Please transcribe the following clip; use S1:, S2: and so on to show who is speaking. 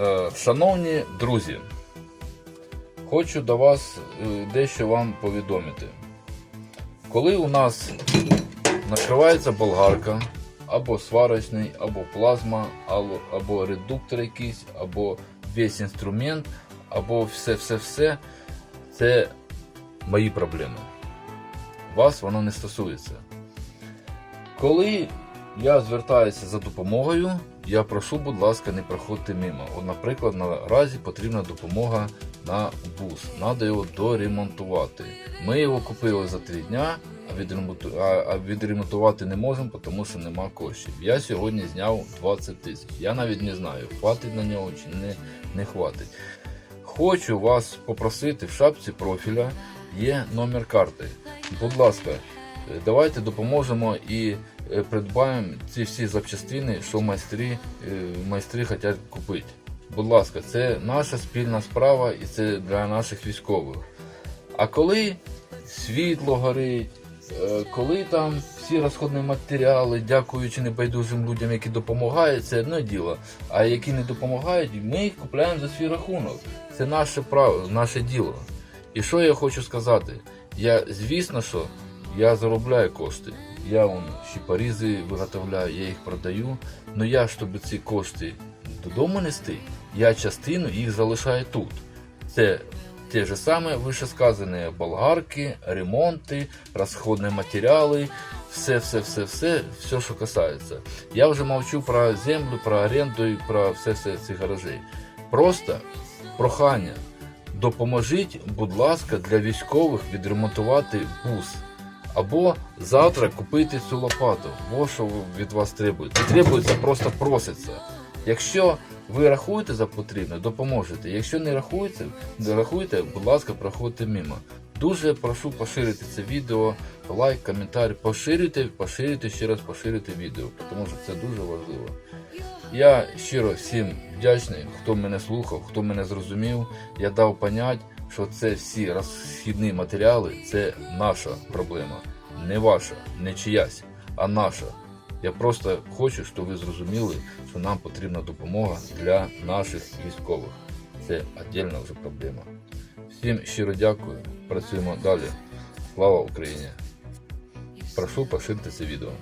S1: Е, Шановні друзі, хочу до вас е, дещо вам повідомити. Коли у нас накривається болгарка, або сварочний, або плазма, або, або редуктор якийсь, або весь інструмент, або все-все-все, це мої проблеми. Вас воно не стосується. Коли я звертаюся за допомогою, я прошу, будь ласка, не проходьте мимо. От, наприклад, наразі потрібна допомога на бус. Треба його доремонтувати. Ми його купили за три дня, а, відремонту... а, а відремонтувати не можемо, тому що нема коштів. Я сьогодні зняв 20 тисяч. Я навіть не знаю, хватить на нього чи не, не хватить. Хочу вас попросити в шапці профіля є номер карти. Будь ласка, давайте допоможемо і придбаємо ці всі запчастини, що майстри, е, майстри хочуть купити. Будь ласка, це наша спільна справа і це для наших військових. А коли світло горить, е, коли там всі розходні матеріали, дякуючи небайдужим людям, які допомагають, це одне діло. А які не допомагають, ми їх купляємо за свій рахунок. Це наше право, наше діло. І що я хочу сказати? Я, звісно, що я заробляю кошти. Я вон щепорізи виготовляю, я їх продаю. але я, щоб ці кошти додому нести, я частину їх залишаю тут. Це те же саме вишесказане болгарки, ремонти, розходні матеріали, все, все, все, все, все, що касається. Я вже мовчу про землю, про оренду і про все, все ці гаражі. Просто прохання. Допоможіть, будь ласка, для військових відремонтувати бус. Або завтра купити цю лопату. Бо що від вас требується. Не требується, просто проситься. Якщо ви рахуєте за потрібне, допоможете. Якщо не рахуєте, не рахуєте, будь ласка, проходьте мимо. Дуже прошу поширити це відео, лайк, коментар, поширюйте, поширюйте ще раз поширюйте відео, тому що це дуже важливо. Я щиро всім вдячний, хто мене слухав, хто мене зрозумів. Я дав понять, що це всі розхідні матеріали це наша проблема. Не ваша, не чиясь, а наша. Я просто хочу, щоб ви зрозуміли, що нам потрібна допомога для наших військових. Це віддільна вже проблема. Всім щиро дякую. Працюємо далі. Слава Україні! Прошу поширити це відео.